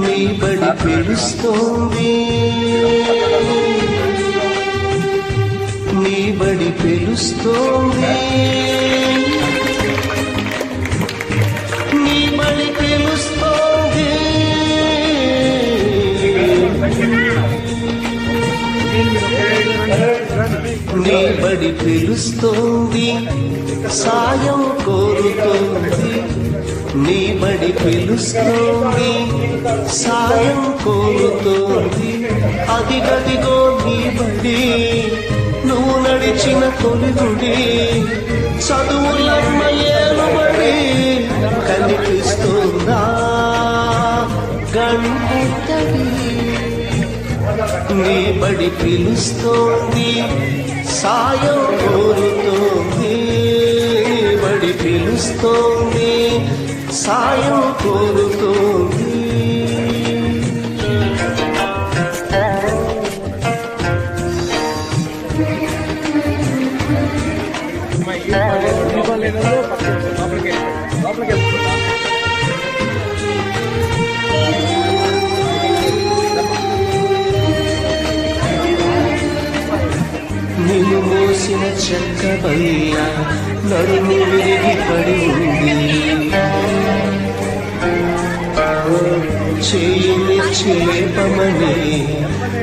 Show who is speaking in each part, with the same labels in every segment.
Speaker 1: మీ బడి పిలుస్తోంది మీ బడి పిలుస్తోంది నీ బడి పిలుస్తోంది సాయం కోరుతోంది. నీ బడి పిలుస్తోంది సాయం కోరుతోంది. అది గదిగో నీ బడి నువ్వు నడిచిన తొలిగుడి. చదువులమ్మ ఏలుబడి కనిపిస్తుందా? గణపతి నీ బడి పిలుస్తోంది సాయం కోరుతోంది బడి పిలుస్తోంది సాయం కోరుతోంది నిన్ను చెక్క పయ్య నడుము విరిగి పడి ఉంది. చేయి చేపమని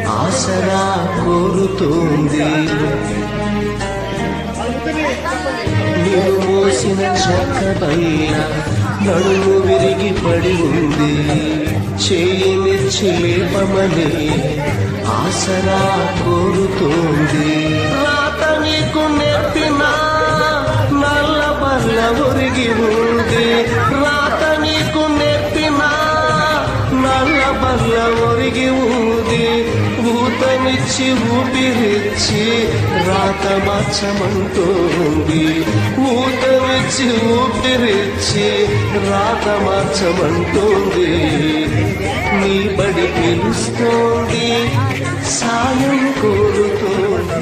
Speaker 1: ఆసరా కోరుతోంది. నిన్ను మోసిన చెక్కబయ్య నడుము విరిగి పడి ఉంది. చేయిని చేపమని ఆసరా కోరుతోంది. నీకు నెత్తిన నల్ల బల్ల ఉరిగి ఉంది. రాత నీకు నెత్తిన నల్ల బల్ల ఒరిగి ఉంది. ఊతమిచ్చి ఊపిరిచ్చి రాత మార్చమంటుంది. ఊతమిచ్చి ఊపిరిచ్చి రాత మార్చమంటుంది. నీ బడి పిలుస్తోంది. సాయం కోరు